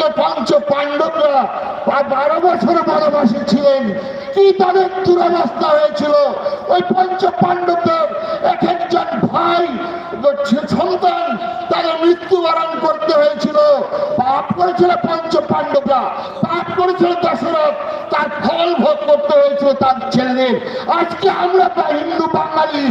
আজকে পঞ্চ পাণ্ডবরা বারো বছর বনবাসে ছিলেন। কি তাদের দুরবস্থা হয়েছিল? ওই পঞ্চ পাণ্ডবদের এক একজন ভাই সন্তান, তাদের মৃত্যুবরণ করতে হয়েছিল। পাপ করেছিল পঞ্চ পাণ্ডবরা। পাপ করেছিল দশরথ। তার ফল ভোগ করতে হয়েছিল তার ছেলেদের। আজকে আমরা হিন্দু বাঙালি,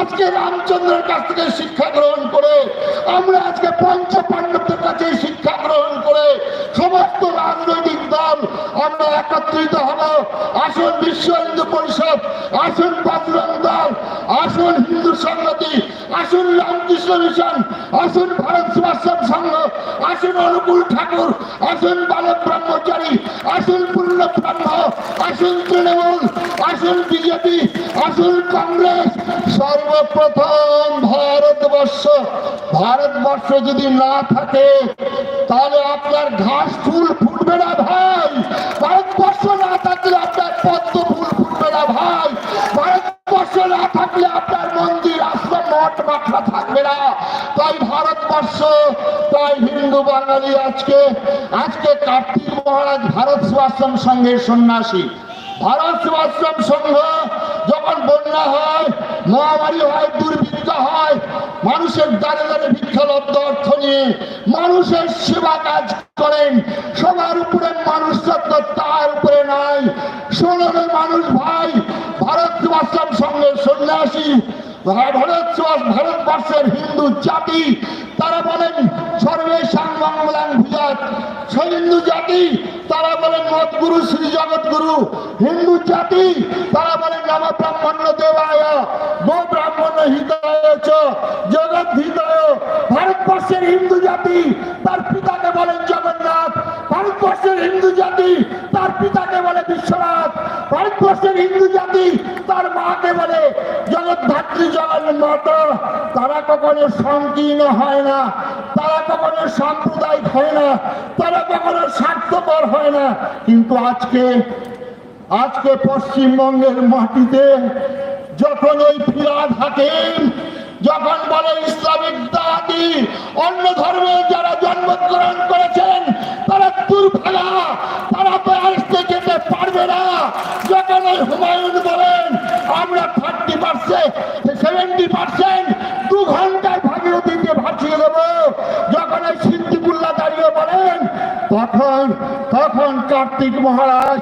আজকে রামচন্দ্রের কাছ থেকে শিক্ষা গ্রহণ করে, আমরা আজকে পঞ্চ পাণ্ডবদের কাছে শিক্ষা গ্রহণ করে সমস্ত রাজনৈতিক দল আমরা একত্রিত হব আসুন বিশ্ব হিন্দু পরিষদ, আসুন বজরং দল, আসুন হিন্দু সংগতি আসুন রামকৃষ্ণ মিশন, আসুন ভারত সেবাশ্রম সংঘ আসুন অনুকূল ঠাকুর, আসুন বালক ব্রহ্মচারী, আসুন পূর্ণ ব্রহ্ম, আসুন তৃণমূল, আসুন বিজেপি, আসুন কংগ্রেস। সর্বপ্রথম ভারতবর্ষ ভারতবর্ষ যদি না থাকে, তাহলে আপনার ঘাস ফুল ফুটবে না ভাই। ভারতবর্ষ না থাকলে আপনার পদ্ম ফুল ফুটবে ভারতবর্ষ না থাকলে আপনার মন্দির মঠ মাঠা থাকবে না। তাই ভারতবর্ষ, তাই হিন্দু বাঙালি আজকে আজকে কার্তিক মহারাজ ভারত সেবাশ্রম সংঘের সন্ন্যাসী। ভারত সেবাশ্রম সংঘ যখন বন্যা হয়, মহামারী হয়, দুর্ভিক্ষ হয়, মানুষের দ্বারে দ্বারে ভিক্ষালব্ধ অর্থ নিয়ে মানুষের সেবা কাজ করেন। সবার উপরে মানুষ সত্য, তার উপরে নাই। ষোলো মানুষ ভাই ভারত সঙ্গে সন্ন্যাসী ভারত ভারতবর্ষের হিন্দু জাতি। তারা বলেন সর্বে ভিজাত। সেই হিন্দু জাতি তারা বলেন মতগুরু, শ্রী জগৎগুরু, হিন্দু জাতি, তারা বলেন নম ব্রাহ্মণ্য দেবায় গো ব্রাহ্মণ হিতায় চ, জগৎ ভারতবর্ষের হিন্দু জাতি, তার পিতাকে বলেন জগন্নাথ, ভারতবর্ষের হিন্দু জাতি, তার পিতাকে বলে বিশ্বনাথ, ভারতবর্ষের হিন্দু জাতি, তার মাকে বলে জগদ্ধাত্রী জগন্নাথ তারা কখনো সংকীর্ণ হয় না, তারা কখনো সাম্প্রদায়িক হয় না, তারা কখনো স্বার্থপর হয় না। কিন্তু আজকে আজকে পশ্চিমবঙ্গের মাটিতে যখন ওই ফিরাদ হাকিম যখন বলে ইসলামিক দাদি অন্য ধর্মের যারা জন্মগ্রহণ করেছেন, তারা দুর্ভাগা, তারা তো আসতে যেতে পারবে না। যখন ওই হুমায়ুন বলেন, আমরা থার্টি পার্সেন্ট, সেভেন্টি পার্সেন্ট দু ঘন্টায় ভাগীরথীকে ভাসিয়ে দেবো। যখন ওই সিদ্দিকুল্লাহ দাঁড়িয়ে বলেন, তখন তখন কার্তিক মহারাজ,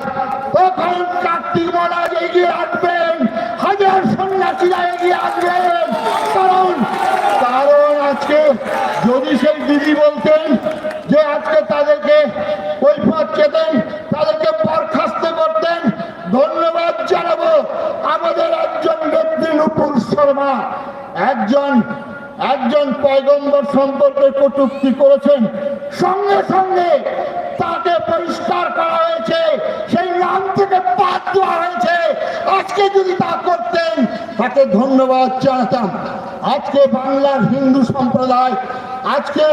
তখন কার্তিক মহারাজ এগিয়ে আসবেন। সন্ন্যাসীরা এগিয়ে আসবেন কারণ কারণ আজকে যদি সেই দিদি বলতেন যে আজকে তাদেরকে চেতেন, তাদেরকে বরখাস্ত করতেন, ধন্যবাদ জানাব আমাদের একজন ব্যক্তি নুপুর শর্মা। একজন একজন পয়গম্বর সম্পর্কে কটুক্তি করেছেন। সঙ্গে সঙ্গে তাকে পরিষ্কার করা হয়েছে। নাম থেকে বাদ দেওয়া হয়েছে। আজকে যদি তা করতেন, তাকে ধন্যবাদ জানাতাম। আজকে বাংলার হিন্দু সম্প্রদায়, আজকে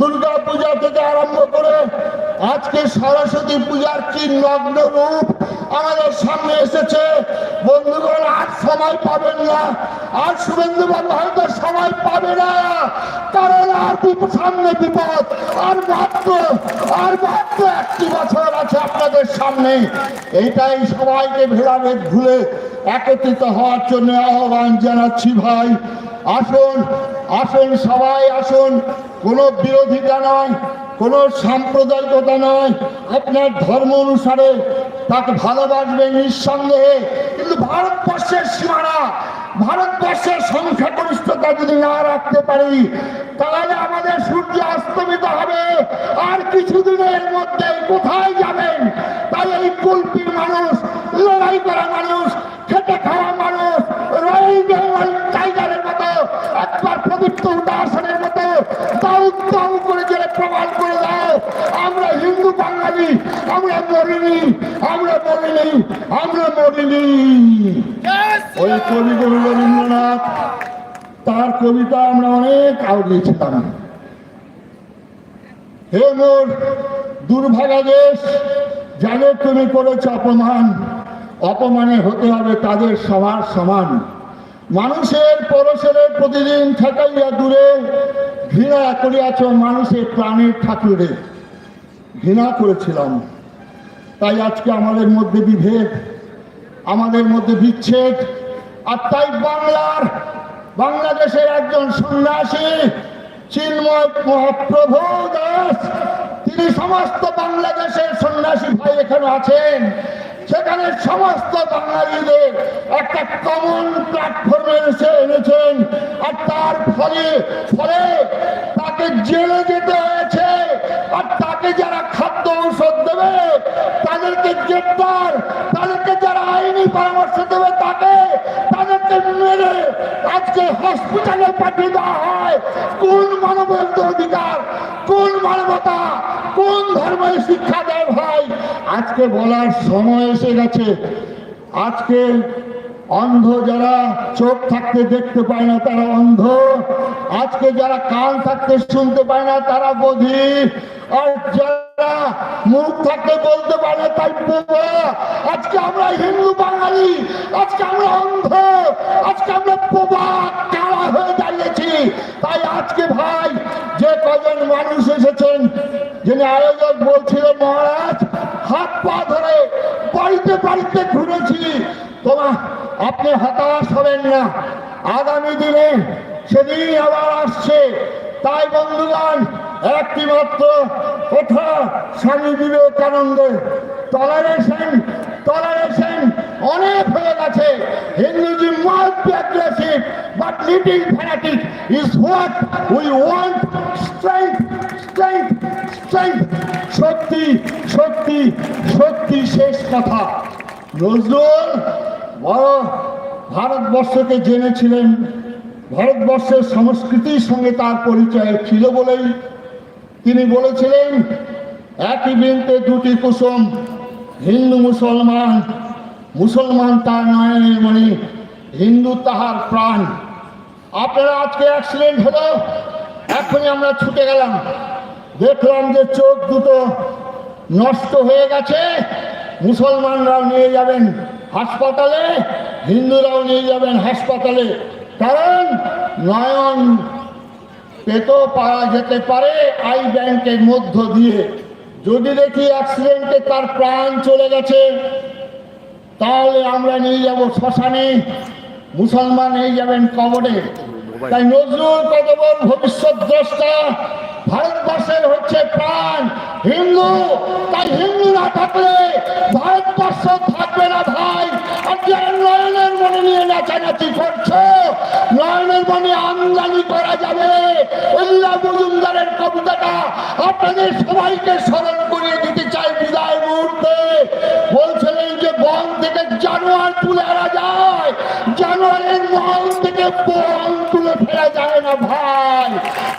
দুর্গা পূজা থেকে আরম্ভ করে আজকে সরস্বতী পূজার কি নগ্ন রূপ আমাদের সামনে এসেছে। বন্ধুগণ, আর সময় পাবেন না। আর শুভেন্দু বাবু হয়তো সময় পাবে না। কারণ আর সামনে বিপদ, আর মাত্র আর মাত্র একটি বছর আছে আপনাদের সামনে। এটাই সবাইকে ভেড়াভেদ ভুলে একত্রিত হওয়ার জন্য আহ্বান জানাচ্ছি ভাই। আসুন আসুন সবাই, আসুন। কোনো বিরোধিতা নয়। কোনো সাম্প্রদায়িকতা নয় আপনার ধর্ম অনুসারে তাকে ভালোবাসবে নিঃসন্দেহে। কিন্তু ভারতবর্ষের সীমানা, ভারতবর্ষের সংখ্যাগরিষ্ঠতা যদি না রাখতে পারি, তাহলে আমাদের সূর্য অস্তমিত হবে। আর কিছুদিনের মধ্যে কোথায় যাবেন? তাই এই কুলপির মানুষ, লড়াই করা মানুষ খেটে খাওয়া মানুষ রয়্যাল বেঙ্গল টাইগারের মতো একবার পবিত্র উদাসনের মতো দাউ দাউ করে জেলে প্রমাণ করে দাও আমরা হিন্দু আমরা মরিনি আমরা মরিনি আমরা মরিনি। ওই কবিগুরু রবীন্দ্রনাথ, তার কবিতা আমরা অনেক আওড়িয়েছিলাম হে মোর দুর্ভাগা দেশ যাদের তুমি করেছ অপমান। অপমানে হতে হবে তাদের সবার সমান। মানুষের পরশের প্রতিদিন ঠেকাইয়া দূরে ঘৃণা করিয়াছ মানুষের প্রাণের ঠাকুরে। ঘৃণা করেছিলাম। তাই আজকে আমাদের মধ্যে বিভেদ, আমাদের মধ্যে বিচ্ছেদ, আর তাই বাংলার, বাংলাদেশের একজন সন্ন্যাসী, চিন্ময় মহাপ্রভু দাস, তিনি সমস্ত বাংলাদেশের সন্ন্যাসী ভাই এখানে আছেন। সেখানে সমস্ত বাঙালিদের একটা কমন প্ল্যাটফর্মে এসে এনেছেন, আর তার ফলে ফলে তাকে জেলে যেতে হয়েছে, আর তাকে যারা খাদ্য ঔষধ দেবে, তাদেরকে গ্রেপ্তার, তাদেরকে যারা আইনি পরামর্শ দেবে তাকে, তাদেরকে মেরে আজকে হসপিটালে পাঠিয়ে দেওয়া হয়। কোন মানবের অধিকার, কোন মানবতা, কোন ধর্মের শিক্ষা দেয় ভাই আজকে বলার সময় এসে গেছে। আজকে অন্ধ যারা চোখ থাকতে দেখতে পায় না, তারা অন্ধ। আজকে যারা কান থাকতে শুনতে পায় না, তারা বধির আর যারা মুখ থাকতে বলতে পারে তাই আজকে আমরা হিন্দু বাঙালি, আজকে আমরা অন্ধ, আজকে আমরা বোবা, কালা হয়ে দাঁড়িয়েছি। তাই আজকে ভাই, যে কজন মানুষ এসেছেন, যিনি আয়োজক বলছিল, মহারাজ, হাত পা ধরে বাড়িতে বাড়িতে ঘুরেছি তোমার আপনি হতাশ হবেন না। আগামী দিনে সেদিন আবার আসছে। তাই বন্ধুগণ একটি মাত্র কথা স্বামী বিবেকানন্দ টলারেশন টলারেশন অনেক হয়ে গেছে। Hindus must be aggressive but little fanatic is what we want strength strength strength সত্যি সত্যি সত্যি শেষ কথা। নজরুল ভারতবর্ষকে জেনেছিলেন, ভারতবর্ষের সংস্কৃতির সঙ্গে তার পরিচয় ছিল বলেই তিনি বলেছিলেন একই বৃন্তে দুটি কুসুম, হিন্দু মুসলমান মুসলমান তার নয়নের মণি, হিন্দু তাহার প্রাণ। আপনারা আজকে অ্যাক্সিডেন্ট হলো, এখনই আমরা ছুটে গেলাম। দেখলাম যে চোখ দুটো নষ্ট হয়ে গেছে, মুসলমানরাও নিয়ে যাবেন। হাসপাতালে, হিন্দুরাও নিয়ে যাবেন হাসপাতালে। কারণ নয়ন পেতেও পারা যেতে পারে আই ব্যাংকের মধ্য দিয়ে। যদি দেখি অ্যাক্সিডেন্টে তার প্রাণ চলে গেছে, তাহলে আমরা নিয়ে যাব শ্মশানে। মুসলমান নিয়ে যাবেন কবরে। তাই নজরুল কত বড় ভবিষ্যৎ দ্রষ্টা, ভারতবর্ষের হচ্ছে প্রাণ। হিন্দু, তাই হিন্দু না থাকলে ভারতবর্ষ থাকবে না ভাই আর যারা নয়নের মনে নিয়ে নাচানাচি করছ নয়নের মনে আমদানি করা যাবে। উল্লাহ মজুমদারের কবিতাটা আপনাদের সবাইকে স্মরণ করিয়ে দিতে চাই বিদায় মুহূর্তে। বলছিলেন যে বন থেকে জানোয়ার তুলে আনা যায়, জানোয়ারের মল থেকে বন তুলে ফেলা যায় না ভাই।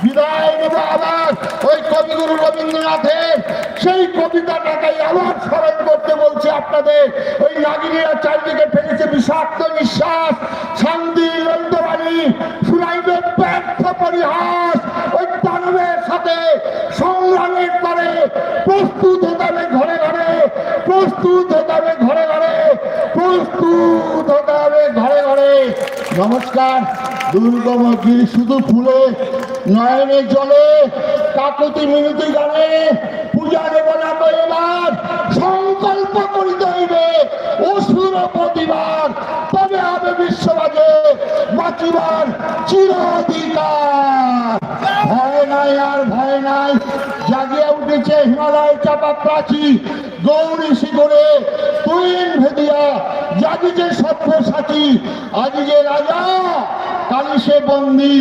বিদায় নেব আবার ওই কবিগুরু রবীন্দ্রনাথের। সেই কবিতাটাকে আবার স্মরণ করতে বলছে। আপনাদের ওই নাগিনীরা চারদিকে ফেলেছে বিষাক্ত নিঃশ্বাস, শান্তি লন্দবাণী শুনাইবে ব্যর্থ পরিহাস। ওই দানবের সাথে সংগ্রামের পরে প্রস্তুত হতে হবে ঘরে ঘরে, প্রস্তুত হতে হবে ঘরে ঘরে, প্রস্তুত হতে হবে ঘরে ঘরে। নমস্কার, দুর্গম গিরি শুধু ফুলে, নয়নে জলে, কাকুতি মিনতি গানে পূজা দেব না তো এবার অসুর প্রতিবার তবে হবে বিশ্ববাজে বাঁচিবার চিরাধিকার। ভয় নাই আর ভয় নাই, জাগিয়ে উঠেছে হিমালয় চাপা প্রাচী গৌরী শিখরে। তুইন ভেদিয়া জাগিছে সভ্য সাথী আজি যে রাজা, কালি সে বন্দী।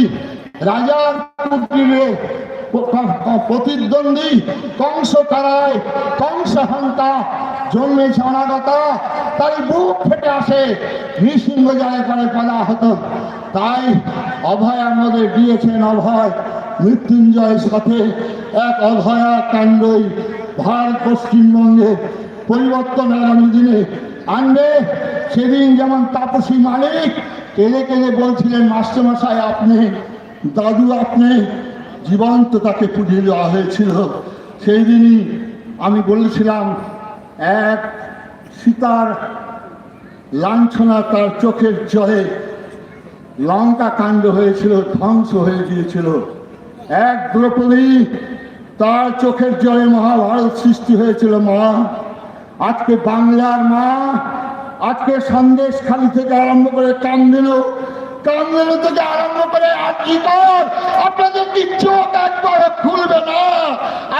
রাজার কুটিরে প্রতিদ্বন্দ্বী, কংস কারায়, কংস হন্তা জন্মেছে অনাগতা, তাই বুক ফেটে আসে, নৃসিংহ জয় করে পদা হতো তাই অভয় আমাদের দিয়েছেন অভয় মৃত্যুঞ্জয়ের সাথে। এক অভয়া কাণ্ডই ভারত পশ্চিমবঙ্গে পরিবর্তন আগামী দিনে আনবে। সেদিন যেমন তাপসী মালিক, কেঁদে কেঁদে বলছিলেন, মাস্টারমশাই, আপনি, দাদু আপনি, জীবন্ত তাকে পুজিয়ে দেওয়া হয়েছিল। সেই দিনই আমি বলেছিলাম এক সীতার লাঞ্ছনা তার চোখের জলে লঙ্কা কাণ্ড হয়েছিল, ধ্বংস হয়ে গিয়েছিল। এক দ্রৌপদী তার চোখের জলে মহাভারত সৃষ্টি হয়েছিল, মা। আজকে বাংলার মা, আজকে সন্দেশ খালি থেকে আরম্ভ করে কামদেনু কামদেনু থেকে আরম্ভ করে আর কি কর? আপনাদের কি চোখ একবার খুলবে না।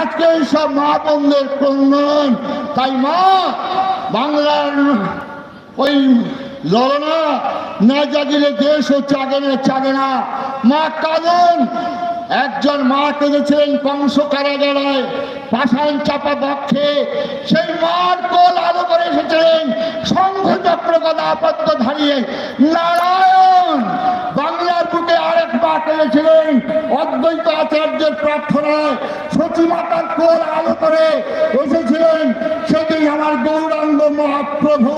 আজকে এইসব মা বোনদের ক্রন্দন তাই মা, বাংলার ওই লড়না না জাগিলে দেশ ও চাগে না চাগে না মা কাঁদন। একজন মা কেঁদেছিলেন কংস কারাগারে পাষাণ চাপা বক্ষে। সেই মার কোল আলো করে এসেছিলেন। শঙ্খ চক্র গদা পদ্ম ধারিয়ে নারায়ণ বাংলার বুকে আরেক পা কেঁদেছিলেন অদ্বৈত আচার্যের প্রার্থনায় সচিমাতার মাতার কোল আলো করে এসেছিলেন। সেদিন আমার গৌরাঙ্গ মহাপ্রভু,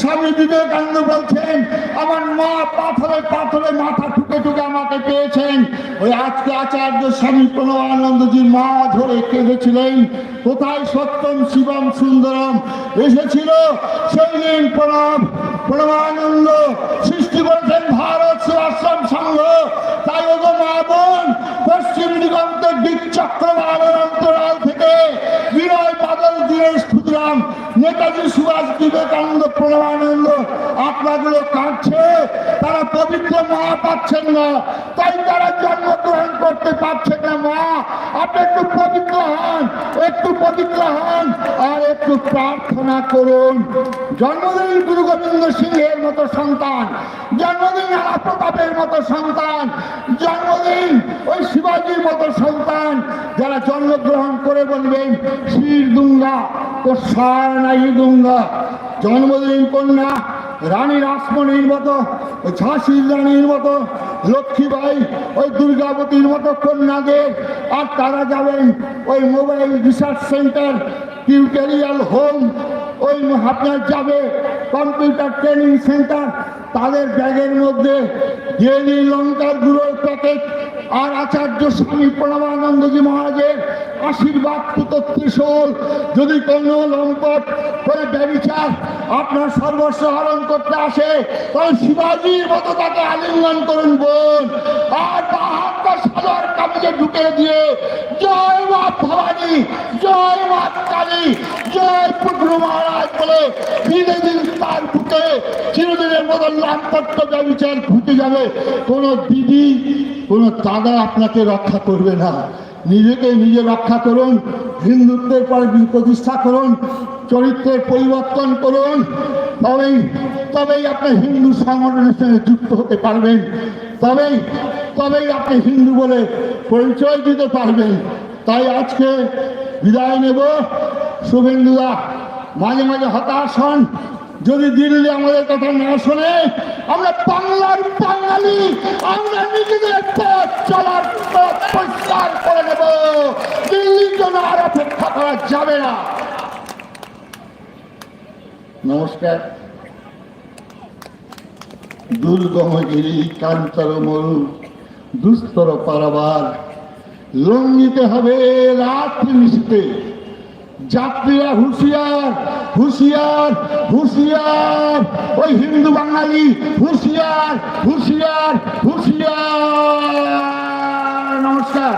স্বামী বিবেকানন্দ বলছেন, আমার মা পাথরে পাথরে মাথা ঠুকে ঠুকে আমাকে পেয়েছেন। ওই আজকে আচার্য স্বামী প্রণবানন্দজি মা ধরে কেঁদেছিলেন। কোথায় সত্যম শিবম সুন্দরম? এসেছিল সেই দিন প্রণব প্রণবানন্দ সৃষ্টি করেছেন ভারত সেবাশ্রম সংঘ। তাই ওগো মা বোন, পশ্চিম দিগন্তের অন্তরাল থেকে বিনয় বাদল দীনেশ নেতাজি সুভাষ বিবেকানন্দ, প্রণবানন্দ, আপনাগুলো কাঁদছে, তারা পবিত্র মা পাচ্ছেন না, তাই তারা জন্মগ্রহণ করতে পারছেন না, মা। আপনি একটু পবিত্র হন, একটু পবিত্র হন, আর একটু প্রার্থনা করুন। জন্মদিন গুরু গোবিন্দ সিংহের মতো সন্তান, জন্মদিন রানা প্রতাপের মতো সন্তান, জন্মদিন ওই শিবাজির মতো সন্তান, যারা জন্মগ্রহণ করে বলবেন, শির দুঙ্গা সার নাই দুঙ্গা, জন্মদিন কন্যা রানী রাসমণির মতো, ওই ঝাঁসির রানীর মতো, লক্ষ্মীবাই, ওই দুর্গাবতীর মতো কন্যাদের, আর তারা যাবেন ওই mobile research centre tutorial home ওই আপনার যাবে কম্পিউটার ট্রেনিং সেন্টার তাদের ব্যাগের মধ্যে ডেলি লঙ্কার গুঁড়োর প্যাকেট আর আচার্য স্বামী প্রণবানন্দজি মহারাজের আশীর্বাদ ত্রিশূল যদি কোনো লম্পট করে ব্যবচার আপনার সর্বস্ব হরণ করতে আসে তাহলে শিবাজির মতো তাকে আলিঙ্গন করুন বোন। আর বাহাত্তর সালোয়ার কামিজে ঢুকে দিয়ে জয় মা ভবানী জয় মা কালী জয় পুত্র মহারাজ বলে ধীরে ধীরে তার বুকে চিরদিনের মতো লাম্পট্য ব্যবচার ঘুটে যাবে। কোনো দিদি, কোনো দাদা আপনাকে রক্ষা করবে না। নিজেকে নিজে রক্ষা করুন, হিন্দুত্বের পর প্রতিষ্ঠা করুন, চরিত্রের পরিবর্তন করুন, তবেই তবেই আপনি হিন্দু সংগঠনের সঙ্গে যুক্ত হতে পারবেন। তবেই তবেই আপনি হিন্দু বলে পরিচয় দিতে পারবেন। তাই আজকে বিদায় নেব। শুভেন্দুদা, মাঝে মাঝে হতাশ হন। যদি দিল্লি আমাদের কথা না শোনে, আমরা বাংলার বাঙালি, আমরা নিজেদের পথ চলার পথ পরিষ্কার করে নেব। দিল্লির জন্য আর অপেক্ষা করা যাবে না। নমস্কার। দুর্গমগিরি কান্তর মরু, দুস্তর পারাবার লঙ্ঘিতে হবে রাত্রি নিশীতে। যাত্রীরা হুঁশিয়ার হুঁশিয়ার হুঁশিয়ার। ওই হিন্দু বাঙালি, হুঁশিয়ার হুঁশিয়ার হুঁশিয়ার। নমস্কার।